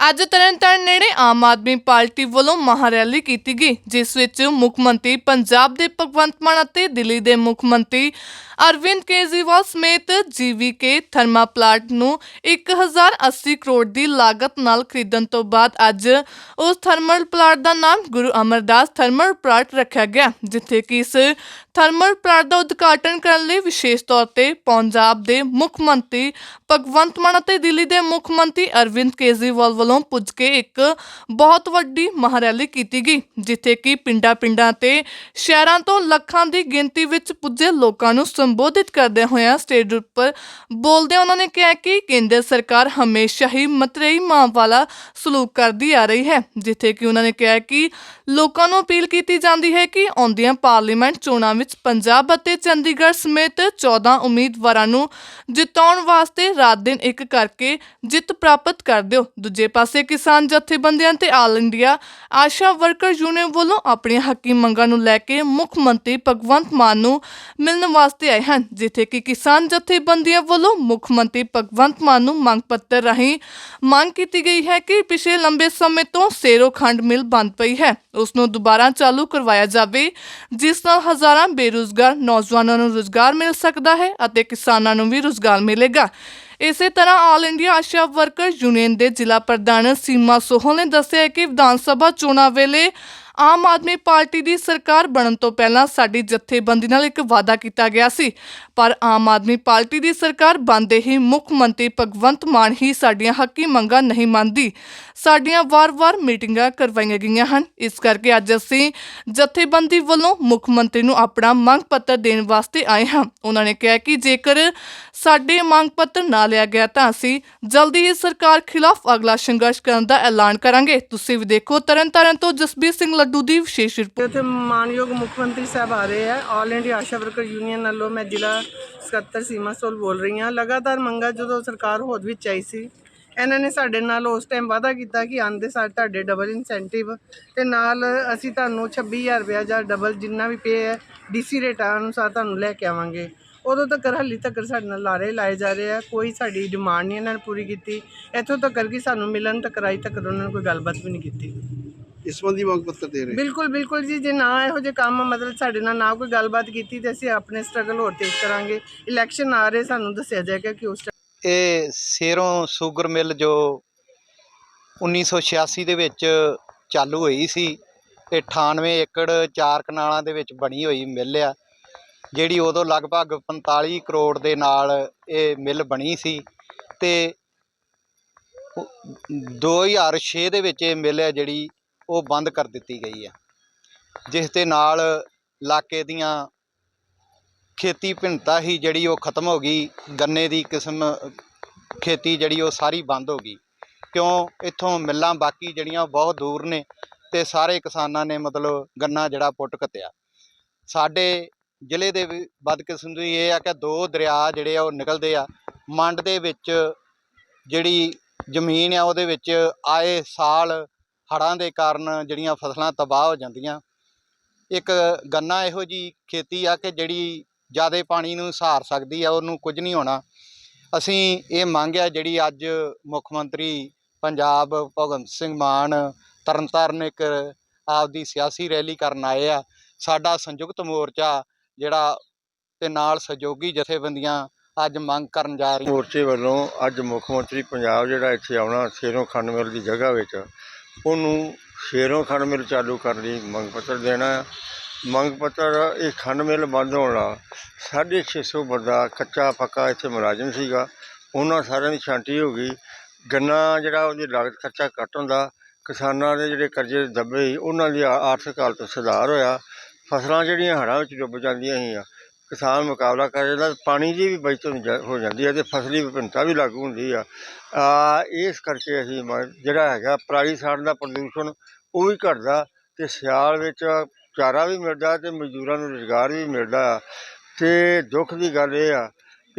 ਅੱਜ ਤਰਨਤਾਰਨ ਨੇੜੇ ਆਮ ਆਦਮੀ ਪਾਰਟੀ ਵੱਲੋਂ ਮਹਾਰੈਲੀ ਕੀਤੀ ਗਈ, ਜਿਸ ਵਿੱਚ ਮੁੱਖ ਮੰਤਰੀ ਪੰਜਾਬ ਦੇ ਭਗਵੰਤ ਮਾਨ ਅਤੇ ਦਿੱਲੀ ਦੇ ਮੁੱਖ ਮੰਤਰੀ ਅਰਵਿੰਦ ਕੇਜਰੀਵਾਲ ਸਮੇਤ ਜੀਵੀਕੇ ਥਰਮਾ ਪਲਾਟ ਨੂੰ 1080 ਕਰੋੜ ਦੀ ਲਾਗਤ ਨਾਲ ਖਰੀਦਣ ਤੋਂ ਬਾਅਦ ਅੱਜ ਉਸ ਥਰਮਲ ਪਲਾਂਟ ਦਾ ਨਾਮ ਗੁਰੂ ਅਮਰਦਾਸ ਥਰਮਲ ਪਲਾਂਟ ਰੱਖਿਆ ਗਿਆ, ਜਿੱਥੇ ਕਿ ਇਸ ਥਰਮਲ ਪਲਾਟ ਦਾ ਉਦਘਾਟਨ ਕਰਨ ਲਈ ਵਿਸ਼ੇਸ਼ ਤੌਰ ਤੇ ਪੰਜਾਬ ਦੇ ਮੁੱਖ ਮੰਤਰੀ ਭਗਵੰਤ ਮਾਨ ਅਤੇ ਦਿੱਲੀ ਦੇ ਮੁੱਖ ਮੰਤਰੀ ਅਰਵਿੰਦ ਕੇਜਰੀਵਾਲ ਵੱਲੋਂ ਪੁੱਜ ਕੇ ਇੱਕ ਬਹੁਤ ਵੱਡੀ ਮਹਾਰੈਲੀ ਕੀਤੀ ਗਈ, ਜਿੱਥੇ ਕਿ ਪਿੰਡਾਂ-ਪਿੰਡਾਂ ਤੇ ਸ਼ਹਿਰਾਂ ਤੋਂ ਲੱਖਾਂ ਦੀ ਗਿਣਤੀ ਵਿੱਚ ਪੁੱਜੇ ਲੋਕਾਂ ਨੂੰ ਸੰਬੋਧਿਤ ਕਰਦੇ ਹੋਇਆ ਸਟੇਜ ਉੱਪਰ ਬੋਲਦੇ ਉਹਨਾਂ ਨੇ ਕਿਹਾ ਕਿ ਕੇਂਦਰ ਸਰਕਾਰ ਹਮੇਸ਼ਾ ਹੀ ਮਤਰੇਈ ਮਾਂ ਵਾਲਾ ਸਲੂਕ ਕਰਦੀ ਆ ਰਹੀ ਹੈ, ਜਿੱਥੇ ਕਿ ਉਹਨਾਂ ਨੇ ਕਿਹਾ ਕਿ ਲੋਕਾਂ ਨੂੰ ਅਪੀਲ ਕੀਤੀ ਜਾਂਦੀ ਹੈ ਕਿ ਆਉਂਦੀਆਂ ਪਾਰਲੀਮੈਂਟ ਚੋਣਾਂ ਵਿੱਚ ਪੰਜਾਬ ਅਤੇ ਚੰਡੀਗੜ੍ਹ ਸਮੇਤ 14 ਉਮੀਦਵਾਰਾਂ ਨੂੰ ਜਿਤਾਉਣ ਵਾਸਤੇ ਰਾਤ ਦਿਨ ਇੱਕ ਕਰਕੇ ਜਿੱਤ ਪ੍ਰਾਪਤ ਕਰ ਦਿਓ। ਦੂਜੇ ਪਾਸੇ ਕਿਸਾਨ ਜਥੇਬੰਦੀਆਂ ਤੇ all India, Asha worker union ਵੱਲੋਂ ਆਪਣੀਆਂ ਹੱਕੀ ਮੰਗਾਂ ਨੂੰ ਲੈ ਕੇ ਮੁੱਖ ਮੰਤਰੀ ਭਗਵੰਤ ਮਾਨ ਨੂੰ ਮਿਲਣ ਵਾਸਤੇ ਆਏ ਹਨ, ਜਿੱਥੇ ਕਿ ਕਿਸਾਨ ਜਥੇਬੰਦੀਆਂ ਵੱਲੋਂ ਮੁੱਖ ਮੰਤਰੀ ਭਗਵੰਤ ਮਾਨ ਨੂੰ ਮੰਗ ਪੱਤਰ ਰਾਹੀਂ ਮੰਗ ਕੀਤੀ ਗਈ ਹੈ ਕਿ ਪਿਛਲੇ ਲੰਬੇ ਸਮੇਂ ਤੋਂ ਸੇਰੋ ਖੰਡ ਮਿਲ ਬੰਦ ਪਈ ਹੈ। ਉਸ ਨੂੰ ਦੁਬਾਰਾ ਚਾਲੂ ਕਰਵਾਇਆ ਜਾਵੇ, ਜਿਸ ਨਾਲ ਹਜ਼ਾਰਾਂ ਬੇਰੁਜ਼ਗਾਰ ਨੌਜਵਾਨਾਂ ਨੂੰ ਰੁਜ਼ਗਾਰ ਮਿਲ ਸਕਦਾ ਹੈ ਅਤੇ ਕਿਸਾਨਾਂ ਨੂੰ ਵੀ ਰੁਜ਼ਗਾਰ ਮਿਲੇਗਾ। ਇਸੇ ਤਰ੍ਹਾਂ all India Asha worker union ਦੇ ਜ਼ਿਲ੍ਹਾ ਪ੍ਰਧਾਨ ਸੀਮਾ ਸੋਹਲ ਨੇ ਦੱਸਿਆ ਕਿ ਵਿਧਾਨ ਸਭਾ ਚੋਣਾਂ ਵੇਲੇ ਆਮ ਆਦਮੀ ਪਾਰਟੀ ਦੀ ਸਰਕਾਰ ਬਣਨ ਤੋਂ ਪਹਿਲਾਂ ਸਾਡੀ ਜਥੇਬੰਦੀ ਨਾਲ ਇੱਕ ਵਾਅਦਾ ਕੀਤਾ ਗਿਆ ਸੀ। ਪਰ ਆਮ ਆਦਮੀ ਪਾਰਟੀ ਦੀ ਸਰਕਾਰ ਬਣਦੇ ਹੀ ਮੁੱਖ ਮੰਤਰੀ ਭਗਵੰਤ ਮਾਨ ਹੀ ਸਾਡੀਆਂ ਹੱਕੀ ਮੰਗਾਂ ਨਹੀਂ ਮੰਨਦੀ। ਸਾਡੀਆਂ ਵਾਰ-ਵਾਰ ਮੀਟਿੰਗਾਂ ਕਰਵਾਈਆਂ ਗਈਆਂ ਹਨ। ਇਸ ਕਰਕੇ ਅੱਜ ਅਸੀਂ ਜਥੇਬੰਦੀ ਵੱਲੋਂ ਮੁੱਖ ਮੰਤਰੀ ਨੂੰ ਆਪਣਾ ਮੰਗ ਪੱਤਰ ਦੇਣ ਵਾਸਤੇ ਆਏ ਹਾਂ। ਉਹਨਾਂ ਨੇ ਕਿਹਾ ਕਿ ਜੇਕਰ ਸਾਡੇ ਮੰਗ ਪੱਤਰ ਨਾ ਲਿਆ ਗਿਆ ਤਾਂ ਅਸੀਂ ਜਲਦੀ ਹੀ ਸਰਕਾਰ ਖਿਲਾਫ ਅਗਲਾ ਸੰਘਰਸ਼ ਕਰਨ ਦਾ ਐਲਾਨ ਕਰਾਂਗੇ। ਤੁਸੀਂ ਵੀ ਦੇਖੋ, ਤਰਨਤਾਰਨ ਤੋਂ ਜਸਬੀਰ ਸਿੰਘ ਲੱਡੂ ਦੀ ਵਿਸ਼ੇਸ਼ ਰਿਪੋਰਟ। ਇੱਥੇ ਮਾਨਯੋਗ ਮੁੱਖ ਮੰਤਰੀ ਸਾਹਿਬ ਆ ਰਹੇ ਆ। All India Asha worker union ਵੱਲੋਂ ਮੈਂ ਜ਼ਿਲ੍ਹਾ ਸਕੱਤਰ ਸੀਮਾ ਸੋਲ ਬੋਲ ਰਹੀ ਹਾਂ। ਲਗਾਤਾਰ ਮੰਗਾ ਜਦੋਂ ਸਰਕਾਰ ਹੋਂਦ ਵਿੱਚ ਆਈ ਸੀ, ਇਹਨਾਂ ਨੇ ਸਾਡੇ ਨਾਲ ਉਸ ਟਾਈਮ ਵਾਅਦਾ ਕੀਤਾ ਕਿ ਆਂਦੇ ਸਾਲ ਤੁਹਾਡੇ ਡਬਲ ਇਨਸੈਂਟਿਵ ਤੇ ਨਾਲ ਅਸੀਂ ਤੁਹਾਨੂੰ 26000 ਰੁਪਇਆ ਜਾਂ ਡਬਲ ਜਿੰਨਾ ਵੀ ਪੇ ਹੈ ਡੀਸੀ ਰੇਟਾਂ ਅਨੁਸਾਰ ਤੁਹਾਨੂੰ ਲੈ ਕੇ ਆਵਾਂਗੇ। ਉਦੋਂ ਤੱਕ ਹਾਲੀ ਤੱਕ ਸਾਡੇ ਨਾਲ ਲਾਰੇ ਲਾਏ ਜਾ ਰਹੇ ਆ ਕੋਈ ਸਾਡੀ ਡਿਮਾਂਡ ਨਹੀਂ ਇਹਨਾਂ ਨੇ ਪੂਰੀ ਕੀਤੀ। ਇੱਥੋਂ ਤੱਕ ਕਿ ਸਾਨੂੰ ਮਿਲਣ ਤੱਕ ਰਾਈ ਤੱਕ ਉਹਨਾਂ ਨੇ ਕੋਈ ਗੱਲਬਾਤ ਵੀ ਨਹੀਂ ਕੀਤੀ। ਇਸ ਸੰਬੰਧੀ ਮੰਗ ਪੱਤਰ ਦੇ ਰਹੇ ਬਿਲਕੁਲ ਬਿਲਕੁਲ ਜੀ ਜੇ ਨਾ ਇਹੋ ਜਿਹੇ ਕੰਮ ਮਤਲਬ ਸਾਡੇ ਨਾਲ ਨਾ ਕੋਈ ਗੱਲਬਾਤ ਕੀਤੀ ਤੇ ਅਸੀਂ ਆਪਣੇ ਸਟਰਗਲ ਹੋਰ ਤੇਜ਼ ਕਰਾਂਗੇ। ਇਲੈਕਸ਼ਨ ਆ ਰਹੇ ਸਾਨੂੰ ਦੱਸਿਆ ਜਾਏਗਾ ਕਿ ਉਸ ਇਹ ਸੇਰੋਂ ਸ਼ੂਗਰ ਮਿਲ ਜੋ 1986 ਦੇ ਵਿੱਚ ਚਾਲੂ ਹੋਈ ਸੀ ਤੇ 98 ਏਕੜ ਚਾਰ ਕਨਾਲਾਂ ਦੇ ਵਿੱਚ ਬਣੀ ਹੋਈ ਮਿੱਲ ਆ। ਜਿਹੜੀ ਉਦੋਂ ਲਗਭਗ 45 ਕਰੋੜ ਦੇ ਨਾਲ ਇਹ ਮਿੱਲ ਬਣੀ ਸੀ ਤੇ ਉਹ 2006 ਦੇ ਵਿੱਚ ਇਹ ਮਿੱਲ ਹੈ ਜਿਹੜੀ ਉਹ ਬੰਦ ਕਰ ਦਿੱਤੀ ਗਈ ਹੈ, ਜਿਸ ਦੇ ਨਾਲ ਇਲਾਕੇ ਦੀਆਂ ਖੇਤੀ ਭਿੰਨਤਾ ਹੀ ਜਿਹੜੀ ਉਹ ਖਤਮ ਹੋ ਗਈ, ਗੰਨੇ ਦੀ ਕਿਸਮ, ਖੇਤੀ ਜਿਹੜੀ ਉਹ ਸਾਰੀ ਬੰਦ ਹੋ ਗਈ। ਕਿਉਂ? ਇੱਥੋਂ ਮਿੱਲਾਂ ਬਾਕੀ ਜਿਹੜੀਆਂ ਉਹ ਬਹੁਤ ਦੂਰ ਨੇ ਤੇ ਸਾਰੇ ਕਿਸਾਨਾਂ ਨੇ ਮਤਲਬ ਗੰਨਾ ਜਿਹੜਾ ਪੁੱਟ ਕੱਤਿਆ ਸਾਡੇ ਜ਼ਿਲ੍ਹੇ ਦੇ ਵੀ ਬਦਕਿਸਮਤੀ ਇਹ ਆ ਕਿ ਦੋ ਦਰਿਆ ਜਿਹੜੇ ਆ ਉਹ ਨਿਕਲਦੇ ਆ, ਮੰਡ ਦੇ ਵਿੱਚ ਜਿਹੜੀ ਜ਼ਮੀਨ ਆ ਉਹਦੇ ਵਿੱਚ ਆਏ ਸਾਲ ਹੜ੍ਹਾਂ ਦੇ ਕਾਰਨ ਜਿਹੜੀਆਂ ਫਸਲਾਂ ਤਬਾਹ ਹੋ ਜਾਂਦੀਆਂ। ਇੱਕ ਗੰਨਾ ਇਹੋ ਜੀ ਖੇਤੀ ਆ ਕਿ ਜਿਹੜੀ ਜ਼ਿਆਦਾ ਪਾਣੀ ਨੂੰ ਸਹਾਰ ਸਕਦੀ ਆ, ਉਹਨੂੰ ਕੁਝ ਨਹੀਂ ਹੋਣਾ। ਅਸੀਂ ਇਹ ਮੰਗ ਆ ਜਿਹੜੀ ਅੱਜ ਮੁੱਖ ਮੰਤਰੀ ਪੰਜਾਬ ਭਗਵੰਤ ਸਿੰਘ ਮਾਨ ਤਰਨਤਾਰਨ ਇੱਕ ਆਪਦੀ ਸਿਆਸੀ ਰੈਲੀ ਕਰਨ ਆਏ ਆ। ਸਾਡਾ ਸੰਯੁਕਤ ਮੋਰਚਾ ਜਿਹੜਾ ਤੇ ਨਾਲ ਸਹਿਯੋਗੀ ਜਥੇਬੰਦੀਆਂ ਅੱਜ ਮੰਗ ਕਰਨ ਜਾ ਰਹੀਆਂ। ਮੋਰਚੇ ਵੱਲੋਂ ਅੱਜ ਮੁੱਖ ਮੰਤਰੀ ਪੰਜਾਬ ਜਿਹੜਾ ਇੱਥੇ ਆਉਣਾ ਸ਼ੇਰੋਂ ਖੰਡ ਮਿਲ ਦੀ ਜਗ੍ਹਾ ਵਿੱਚ, ਉਹਨੂੰ ਸ਼ੇਰੋਂ ਖੰਡ ਮਿਲ ਚਾਲੂ ਕਰਨ ਲਈ ਮੰਗ ਪੱਤਰ ਦੇਣਾ ਹੈ। ਮੰਗ ਪੱਤਰ, ਇਹ ਖੰਡ ਮਿਲ ਬੰਦ ਹੋਣ ਨਾਲ 650 ਬੰਦਾ ਕੱਚਾ ਪੱਕਾ ਇੱਥੇ ਮੁਲਾਜ਼ਮ ਸੀਗਾ, ਉਹਨਾਂ ਸਾਰਿਆਂ ਦੀ ਛਾਂਟੀ ਹੋ ਗਈ। ਗੰਨਾ ਜਿਹੜਾ ਉਹਦੀ ਲਾਗਤ ਖਰਚਾ ਘੱਟ ਹੁੰਦਾ, ਕਿਸਾਨਾਂ ਦੇ ਜਿਹੜੇ ਕਰਜ਼ੇ ਦੱਬੇ ਸੀ, ਉਹਨਾਂ ਦੀ ਆ- ਆਰਥਿਕ ਹਾਲਤ ਸੁਧਾਰ ਹੋਇਆ। ਫਸਲਾਂ ਜਿਹੜੀਆਂ ਹੜ੍ਹਾਂ ਵਿੱਚ ਡੁੱਬ ਜਾਂਦੀਆਂ ਸੀਗੀਆਂ ਕਿਸਾਨ ਮੁਕਾਬਲਾ ਕਰ ਜਾਂਦਾ, ਪਾਣੀ ਦੀ ਵੀ ਬਚਤ ਹੋ ਜਾ- ਹੋ ਜਾਂਦੀ ਹੈ ਤੇ ਫਸਲੀ ਵਿਭਿੰਨਤਾ ਵੀ ਲਾਗੂ ਹੁੰਦੀ ਆ। ਆ, ਇਸ ਕਰਕੇ ਅਸੀਂ ਜਿਹੜਾ ਹੈਗਾ ਪਰਾਲੀ ਸਾੜਨ ਦਾ ਪ੍ਰਦੂਸ਼ਣ ਉਹ ਵੀ ਘਟਦਾ ਤੇ ਸਿਆਲ ਵਿੱਚ ਚਾਰਾ ਵੀ ਮਿਲਦਾ ਤੇ ਮਜ਼ਦੂਰਾਂ ਨੂੰ ਰੁਜ਼ਗਾਰ ਵੀ ਮਿਲਦਾ ਤੇ ਦੁੱਖ ਦੀ ਗੱਲ ਇਹ ਆ